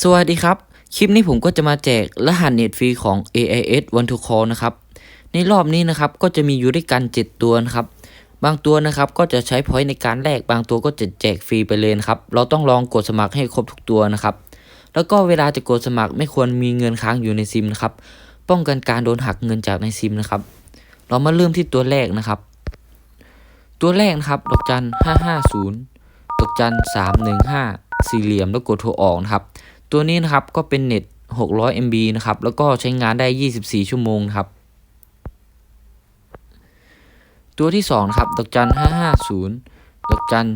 สวัสดีครับ คลิปนี้ผมก็จะมาแจกรหัสเน็ตฟรีของ AIS One to Call นะครับ ในรอบนี้นะครับก็จะมีอยู่ด้วยกัน 7 ตัวนะครับ บางตัวนะครับก็จะใช้พอยต์ในการแลก บางตัวก็จะแจกฟรีไปเลยนะครับ เราต้องลองกดสมัครให้ครบทุกตัวนะครับ แล้วก็เวลาจะกดสมัครไม่ควรมีเงินค้างอยู่ในซิมนะครับ ป้องกันการโดนหักเงินจากในซิมนะครับ เรามาเริ่มที่ตัวแรกนะครับ ตัวแรกนะครับ ดอกจัน 550 ดอกจัน 315 สี่เหลี่ยมแล้วกดโทรออกนะครับ ตัวนี้นะครับก็เป็นเน็ต 600 MB นะครับ แล้วก็ใช้งานได้ 24 ชั่วโมงครับ ตัวที่2นะครับดอกจัน 550ดอกจัน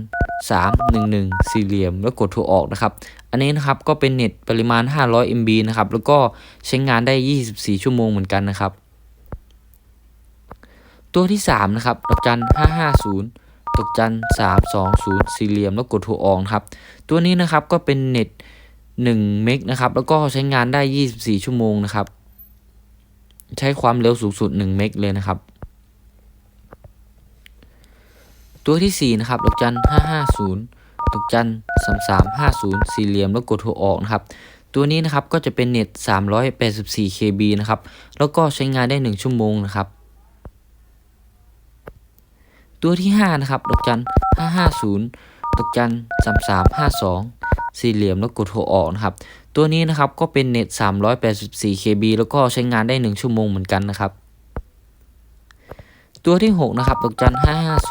311 สี่เหลี่ยม แล้วกดโทรออกนะครับ อันนี้นะครับก็เป็นเน็ตปริมาณ 500 MB นะครับ แล้วก็ใช้งานได้ 24 ชั่วโมงเหมือนกันนะครับ ตัวที่3นะครับดอกจัน 550ดอกจัน320 สี่เหลี่ยมแล้วกดโทรออกครับ ตัวนี้นะครับก็เป็นเน็ต 1เมกนะครับ แล้วก็ใช้งานได้ 24 ชั่วโมงนะครับ ใช้ความเร็วสูงสุด 1 เมกเลยนะครับ ตัวที่ 4 นะครับดอกจัน 550ดอกจัน 3350 สี่เหลี่ยมแล้วกดโทรออกนะครับ ตัวนี้นะครับก็จะเป็นเน็ต 384 KB นะครับ แล้วก็ใช้งานได้ 1 ชั่วโมงนะครับ ตัวที่ 5 นะครับดอกจัน 550ดอกจัน 3352 สี่เหลี่ยมแล้วกดโทรออกนะครับ ตัวนี้นะครับก็เป็นเน็ต 384 KB แล้วก็ใช้งานได้ 1 ชั่วโมงเหมือนกันนะครับ ตัวที่ 6 นะครับดอกจัน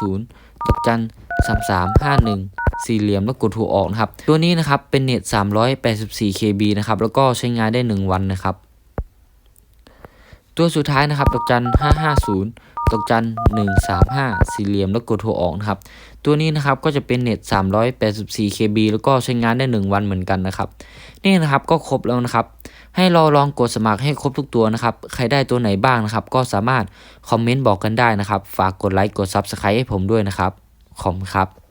550ดอกจัน 3351สี่เหลี่ยมแล้วกดโทรออกนะครับ ตัวนี้นะครับเป็นเน็ต 384 KB นะครับ แล้วก็ใช้งานได้ 1 วันนะครับ ตัวสุดท้ายนะครับดอกจัน 550 ดอกจัน135 สี่เหลี่ยมแล้วกดโทรออกนะครับ ตัวนี้นะครับก็จะเป็นเน็ต 384 KB แล้วก็ใช้งานได้ 1 วันเหมือนกันนะครับ นี่นะครับก็ครบแล้วนะครับ ให้เราลองกดสมัครให้ครบทุกตัวนะครับ ใครได้ตัวไหนบ้างนะครับ ก็สามารถคอมเมนต์บอกกันได้นะครับ ฝากกดไลค์กด Subscribe ให้ผมด้วยนะครับ ขอบคุณครับ